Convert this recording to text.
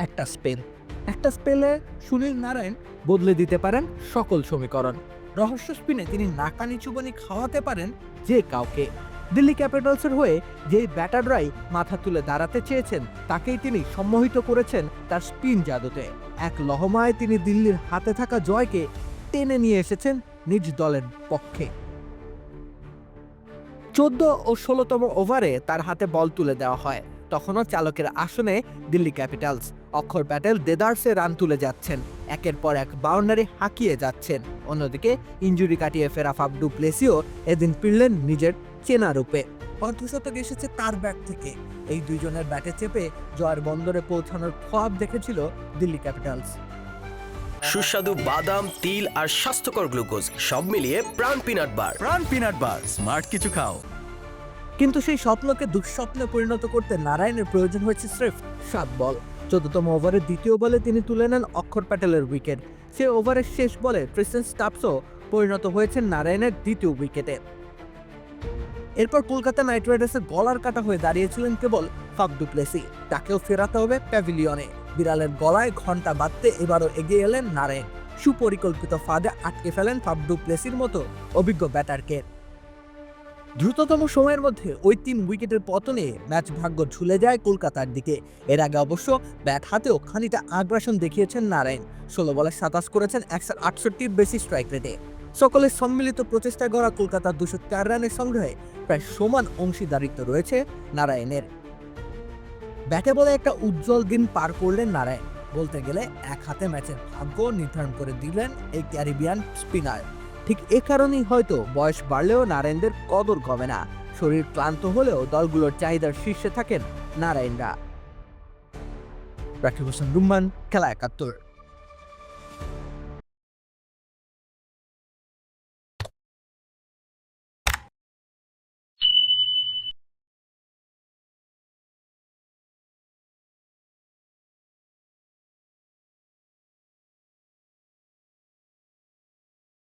একটা স্পেন একটা স্পেলে সুনীল নারায়ণ বদলে দিতে পারেন সকল সমীকরণ। রহস্য স্পিনে তিনি নাকানি চুবানি খাওয়াতে পারেন যে কাউকে। দিল্লি ক্যাপিটালসের হয়ে যে ব্যাটাররাই মাথা তুলে দাঁড়াতে চেয়েছেন, তাকেই তিনি সম্মোহিত করেছেন তার স্পিন জাদুতে। এক লহমায় তিনি দিল্লির হাতে থাকা জয়কে টেনে নিয়ে এসেছেন নিজ দলের পক্ষে। চোদ্দ ও ষোলোতম ওভারে তার হাতে বল তুলে দেওয়া হয়। তখনও চালকের আসনে দিল্লি ক্যাপিটালস। অক্ষর প্যাটেল দেদার্সে রান তুলে যাচ্ছেন। একের পর এক বাউন্ডারি হাঁকিয়ে যাচ্ছেন। অন্যদিকে ইঞ্জুরি কাটিয়ে ফেরা ফাবডু প্লেসিও এদিন ফিরলেন নিজের চেনা রূপে। অর্ধশতক এসেছে তার ব্যাট থেকে। এই দুইজনের ব্যাটে চেপে জয়ের বন্দরে পৌঁছানোর খোয়াব দেখেছিল দিল্লি ক্যাপিটালস। সুস্বাদু বাদাম তিল আর স্বাস্থ্যকর গ্লুকোজ সব মিলিয়ে প্রাণ পিনাট বার। প্রাণ পিনাট বার স্মার্ট কিছু খাও। কিন্তু সেই স্বপ্নকে দুঃস্বপ্নে পরিণত করতে নারায়ণের প্রয়োজন হয়েছে স্রেফ সাত বল। চোদ্দতম ওভারের দ্বিতীয় বলে তিনি তুলে নেন অক্ষর প্যাটেলের উইকেট। সে ওভারের শেষ বলে ক্রিস্টেন স্টাপসও পরিণত হয়েছেন নারায়ণের দ্বিতীয় উইকেটে। এরপর কলকাতা নাইট রাইডার্সের গলার কাটা হয়ে দাঁড়িয়েছিলেন কেবল ফাফ ডুপ্লেসি। তাকেও ফেরাতে হবে প্যাভিলিয়নে। বিড়ালের গলায় ঘণ্টা বাঁধতে এবারও এগিয়ে এলেন নারায়ণ। সুপরিকল্পিত ফাঁদে আটকে ফেলেন ফাফ ডুপ্লেসির মতো অভিজ্ঞ ব্যাটারকে। দ্রুততম সময়ের মধ্যে ওই তিন উইকেটের পতনে ম্যাচ ভাগ্য ঝুলে যায় কলকাতার দিকে। এর আগে অবশ্য ব্যাট হাতেও খানিকটা আগ্রাসন দেখিয়েছেন নারায়ণ। ষোলো বলে সাতাশ করেছেন একশো আটষট্টির বেশি স্ট্রাইক রেটে। সকলের সম্মিলিত প্রচেষ্টায় গড়া কলকাতার দুশো চার রানের সংগ্রহে প্রায় সমান অংশীদারিত্ব রয়েছে নারায়ণের। ব্যাটে বলে একটা উজ্জ্বল দিন পার করলেন নারায়ণ। বলতে গেলে এক হাতে ম্যাচের ভাগ্য নির্ধারণ করে দিলেন এই ক্যারিবিয়ান স্পিনার। ঠিক এ কারণেই হয়তো বয়স বাড়লেও নারায়ণদের কদর কমে না। শরীর ক্লান্ত হলেও দলগুলোর চাহিদার শীর্ষে থাকেন নারায়ণরা। রাকিব হোসেন রুম্মান, খেলা একাত্তর।